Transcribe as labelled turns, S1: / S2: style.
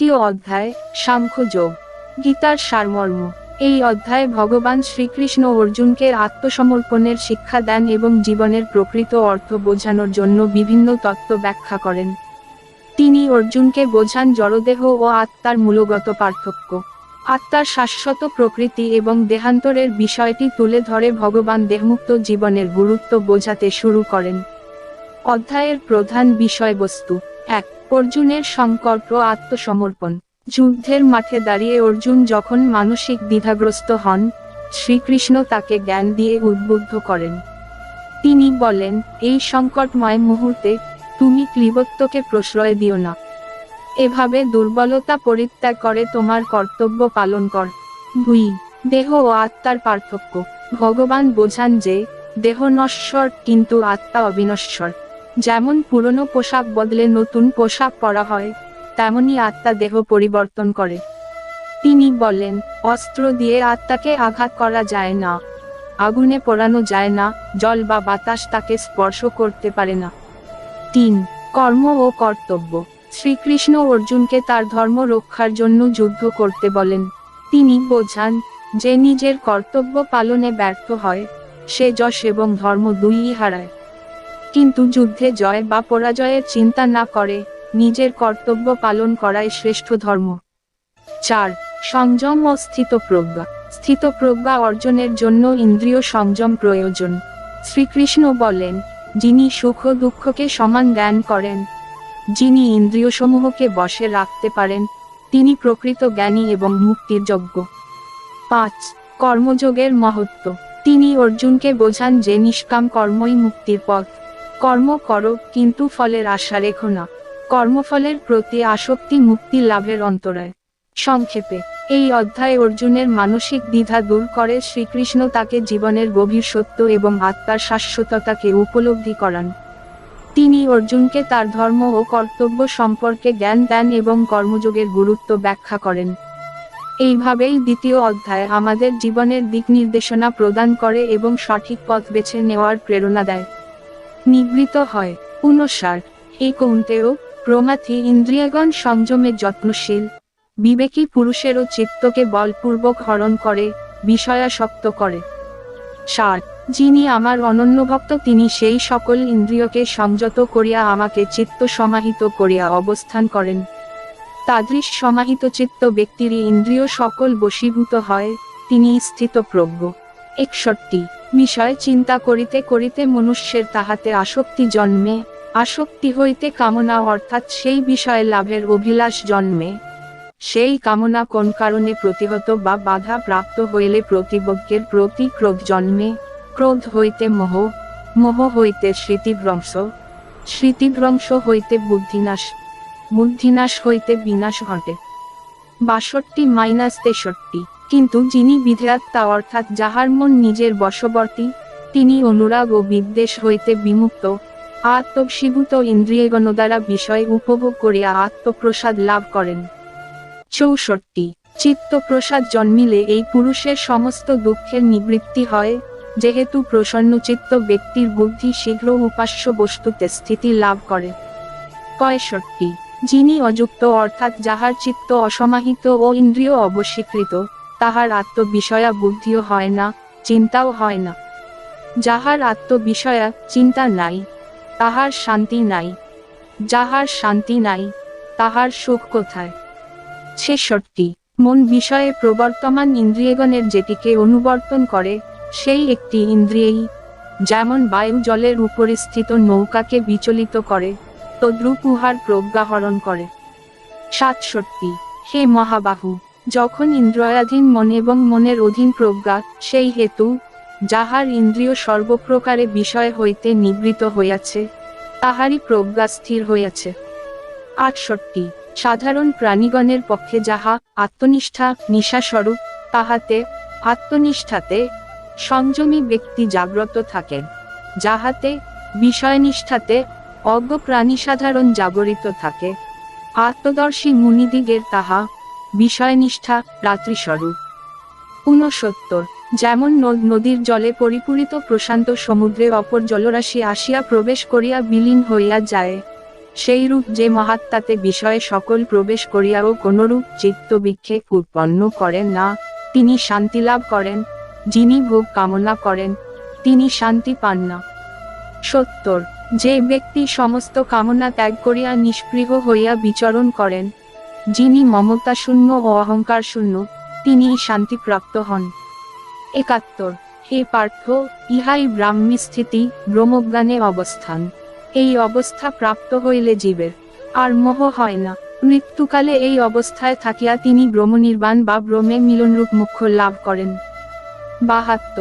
S1: তৃতীয় অধ্যায় সাংখ্যযোগ গীতার সারমর্ম। এই অধ্যায়ে ভগবান শ্রীকৃষ্ণ অর্জুনকে আত্মসমর্পণের শিক্ষা দেন এবং জীবনের প্রকৃত অর্থ বোঝানোর জন্য বিভিন্ন তত্ত্ব ব্যাখ্যা করেন। তিনি অর্জুনকে বোঝান জড়দেহ ও আত্মার মূলগত পার্থক্য। আত্মার শাশ্বত প্রকৃতি এবং দেহান্তরের বিষয়টি তুলে ধরে ভগবান দেহমুক্ত জীবনের গুরুত্ব বোঝাতে শুরু করেন। অধ্যায়ের প্রধান বিষয়বস্তু, এক অর্জুনের সংকল্প আত্মসমর্পণ। যুদ্ধের মাঠে দাঁড়িয়ে অর্জুন যখন মানসিক দ্বিধাগ্রস্ত হন, শ্রীকৃষ্ণ তাকে জ্ঞান দিয়ে উদ্বুদ্ধ করেন। তিনি বলেন, এই সংকটময় মুহূর্তে তুমি ক্লিবত্বকে প্রশ্রয় দিও না। এভাবে দুর্বলতা পরিত্যাগ করে তোমার কর্তব্য পালন কর। দুই, দেহ ও আত্মার পার্থক্য। ভগবান বোঝান যে, দেহ নশ্বর, কিন্তু আত্মা অবিনশ্বর। যেমন পুরনো পোশাক বদলে নতুন পোশাক পরা হয়, তেমনি আত্মা দেহ পরিবর্তন করে। তিনি বলেন অস্ত্র দিয়ে আত্মাকে আঘাত করা যায় না। আগুনে পোড়ানো যায় না, জল বা বাতাস তাকে স্পর্শ করতে পারে না। তিন, কর্ম ও কর্তব্য। শ্রীকৃষ্ণ অর্জুনকে তার ধর্ম রক্ষার জন্য যুদ্ধ করতে বলেন। তিনি বোঝান, যে নিজের কর্তব্য পালনে ব্যর্থ হয়, সে যশ এবং ধর্ম দুইই হারায়। কিন্তু যুদ্ধে জয় বা পরাজয়ের চিন্তা না করে, নিজের কর্তব্য পালন করাই শ্রেষ্ঠ ধর্ম। চার, সংযম ও স্থিতপ্রজ্ঞা। স্থিতপ্রজ্ঞা অর্জনের জন্য ইন্দ্রিয় সংযম প্রয়োজন। শ্রীকৃষ্ণ বলেন, যিনি সুখ দুঃখকে সমান জ্ঞান করেন, যিনি ইন্দ্রিয়সমূহকে বশে রাখতে পারেন, তিনি প্রকৃত জ্ঞানী এবং মুক্তির যোগ্য। পাঁচ, কর্মযোগের মহত্ব। তিনি অর্জুনকে বোঝান যে নিষ্কাম কর্মই মুক্তির পথ। কর্ম করো, কিন্তু ফলের আশা রেখো না। কর্মফলের প্রতি আসক্তি মুক্তি লাভের অন্তরায়। সংক্ষেপে, এই অধ্যায় অর্জুনের মানসিক দ্বিধা দূর করে শ্রীকৃষ্ণ তাকে জীবনের গভীর সত্য এবং আত্মার শাশ্বততাকে উপলব্ধি করান। তিনি অর্জুনকে তার ধর্ম ও কর্তব্য সম্পর্কে জ্ঞান দেন এবং কর্মযোগের গুরুত্ব ব্যাখ্যা করেন। এইভাবেই দ্বিতীয় অধ্যায় আমাদের জীবনের দিক নির্দেশনা প্রদান করে এবং সঠিক পথ বেছে নেওয়ার প্রেরণা দেয়। নিবৃত হয়। পুনঃসার হে কৌন্তেয় প্রমাথি ইন্দ্রিয়গণ সংযমে যত্নশীল। বিবেকী পুরুষেরও চিত্তকে বলপূর্বক হরণ করে, বিষয়াসক্ত করে। সার, যিনি আমার অনন্য ভক্ত তিনি সেই সকল ইন্দ্রিয়কে সংযত করিয়া আমাকে চিত্ত সমাহিত করিয়া অবস্থান করেন। তাদৃশ সমাহিত চিত্ত ব্যক্তিরই ইন্দ্রিয় সকল বশীভূত হয়, তিনি স্থিতপ্রজ্ঞ। একষট্টি বিষয় চিন্তা করিতে করিতে মনুষ্যের তাহাতে আসক্তি জন্মে, আসক্তি হইতে কামনা অর্থাৎ সেই বিষয়ে লাভের অভিলাষ জন্মে। সেই কামনা কোন কারণে প্রতিহত বা বাধা প্রাপ্ত হইলে প্রতিবজ্ঞের প্রতি ক্রোধ জন্মে, ক্রোধ হইতে মোহ মোহ হইতে স্মৃতিভ্রংশ স্মৃতিভ্রংশ হইতে বুদ্ধিনাশ বুদ্ধিনাশ হইতে বিনাশ ঘটে। বাষট্টি মাইনাস তেষট্টি। কিন্তু যিনি বিধাত্তা অর্থাৎ যাহার মন নিজের বশবর্তী, তিনি অনুরাগ ও বিদ্বেষ হইতে বিমুক্ত। আত্মবশীভূত ইন্দ্রিয়গণ দ্বারা বিষয় উপভোগ করিয়া আত্মপ্রসাদ লাভ করেন। চৌষট্টি। চিত্তপ্রসাদ জন্মিলে এই পুরুষের সমস্ত দুঃখের নিবৃত্তি হয়, যেহেতু প্রসন্নচিত্ত ব্যক্তির বুদ্ধি শীঘ্র উপাস্য বস্তুতে স্থিতি লাভ করে। পঁয়ষট্টি। যিনি অযুক্ত অর্থাৎ যাহার চিত্ত অসমাহিত ও ইন্দ্রিয় অবশীকৃত তাহার আত্মবিষয়া বুদ্ধিও হয় না, চিন্তাও হয় না। যাহার আত্মবিষয়া চিন্তা নাই, তাহার শান্তি নাই। যাহার শান্তি নাই, তাহার সুখ কোথায়? ছেষট্টি। মন বিষয়ে প্রবর্তমান ইন্দ্রিয়গণের যেটিকে অনুবর্তন করে, সেই একটি ইন্দ্রিয়েই, যেমন বায়ু জলের উপরে স্থিত নৌকাকে বিচলিত করে, তদ্রূপ উহার প্রজ্ঞাহরণ করে। সাতষট্টি। হে মহাবাহু যখন ইন্দ্রয়াধীন মন এবং মনের অধীন প্রজ্ঞা সেই হেতু, যাহার ইন্দ্রিয় সর্বপ্রকারে বিষয় হইতে নিবৃত হইয়াছে, তাহারই প্রজ্ঞা স্থির হইয়াছে। আটষট্টি, সাধারণ প্রাণীগণের পক্ষে যাহা আত্মনিষ্ঠা নিশাস্বরূপ, তাহাতে, আত্মনিষ্ঠাতে, সংযমী ব্যক্তি জাগ্রত থাকেন, যাহাতে, বিষয়নিষ্ঠাতে অজ্ঞ প্রাণী সাধারণ জাগরিত থাকে। আত্মদর্শী মুনিদিগের তাহা বিষয়নিষ্ঠা, রাত্রিস্বরূপ। ঊনসত্তর, যেমন নদ, নদীর জলে পরিপূরিত প্রশান্ত সমুদ্রে অপর জলরাশি আসিয়া প্রবেশ করিয়া বিলীন হইয়া যায়। সেইরূপ যে মহাত্মাতে বিষয়ে সকল প্রবেশ করিয়াও কোনরূপ চিত্ত বিক্ষেপ উৎপন্ন করেন না, তিনি শান্তি লাভ করেন, যিনি ভোগ কামনা করেন, তিনি শান্তি পান না। সত্তর, যে ব্যক্তি সমস্ত কামনা ত্যাগ করিয়া নিষ্পৃহ হইয়া বিচরণ করেন যিনি মমতা শূন্য ও অহংকার শূন্য তিনি শান্তিপ্রাপ্ত হন। একাত্তর, হে পার্থ, ইহাই ব্রাহ্মী স্থিতি, ব্রহ্মজ্ঞানে অবস্থান। এই অবস্থা প্রাপ্ত হইলে জীবের আর মোহ হয় না। মৃত্যুকালে এই অবস্থায় থাকিয়া তিনি ব্রহ্মনির্বাণ বা ব্রহ্মে মিলনরূপ মুখ্য লাভ করেন। বাহাত্তর